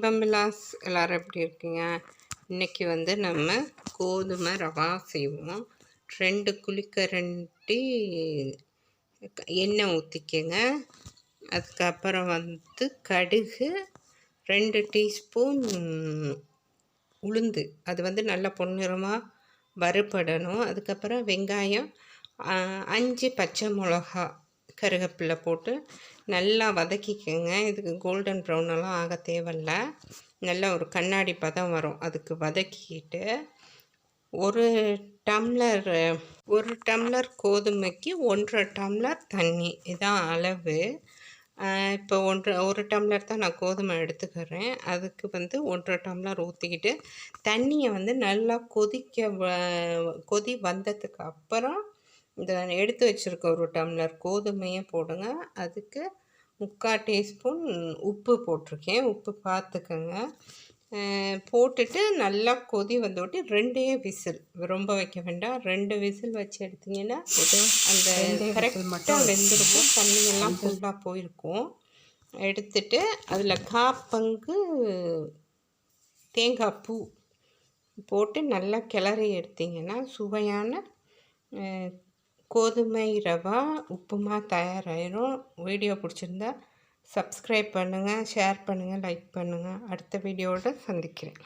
பம்பிலாஸ் எல்லோரும் எப்படி இருக்கீங்க? இன்றைக்கி வந்து நம்ம கோதுமை ரவா செய்வோம். ரெண்டு குளிக்கரண்டி எண்ணெய் ஊற்றிக்கங்க அதுக்கப்புறம் வந்து கடுகு ரெண்டு டீஸ்பூன் உளுந்து. அது வந்து நல்லா பொன்னிறமாக வறுபடணும். அதுக்கப்புறம் வெங்காயம் அஞ்சு பச்சை மிளகா கருவேப்பிலை போட்டு நல்லா வதக்கிக்கோங்க. இதுக்கு கோல்டன் ப்ரௌனெல்லாம் ஆக தேவையில்ல. நல்லா ஒரு கண்ணாடி பதம் வரும். அதுக்கு வதக்கிக்கிட்டு ஒரு டம்ளர் ஒரு டம்ளர் கோதுமைக்கு ஒன்றரை டம்ளர் தண்ணி. இதான் அளவு. இப்போ ஒன்றரை ஒரு டம்ளர் தான் நான் கோதுமை எடுத்துக்கிறேன். அதுக்கு வந்து ஒன்றரை டம்ளர் ஊற்றிக்கிட்டு தண்ணியை வந்து நல்லா கொதிக்க கொதி வந்ததுக்கு அப்புறம் இந்த எடுத்து வச்சுருக்க ஒரு டம்ளர் கோதுமையை போடுங்க. அதுக்கு முக்கால் டீஸ்பூன் உப்பு போட்டிருக்கேன். உப்பு பார்த்துக்கோங்க. போட்டுட்டு நல்லா கொதி வந்தோட்டி ரெண்டே விசில். ரொம்ப வைக்க வேண்டாம். ரெண்டு விசில் வச்சு எடுத்திங்கன்னா அந்த கரெக்டாக வெந்திருக்கும். தண்ணியெல்லாம் ஃபுல்லாக போயிருக்கும். எடுத்துட்டு அதில் காப்பங்கு தேங்காய் பூ போட்டு நல்லா கிளறி எடுத்திங்கன்னா சுவையான கோதுமை ரவா உப்புமா தயாராகிடும் வீடியோ பிடிச்சிருந்தா சப்ஸ்கிரைப் பண்ணுங்கள் ஷேர் பண்ணுங்கள் லைக் பண்ணுங்கள் அடுத்த வீடியோவோட சந்திக்கிறேன்.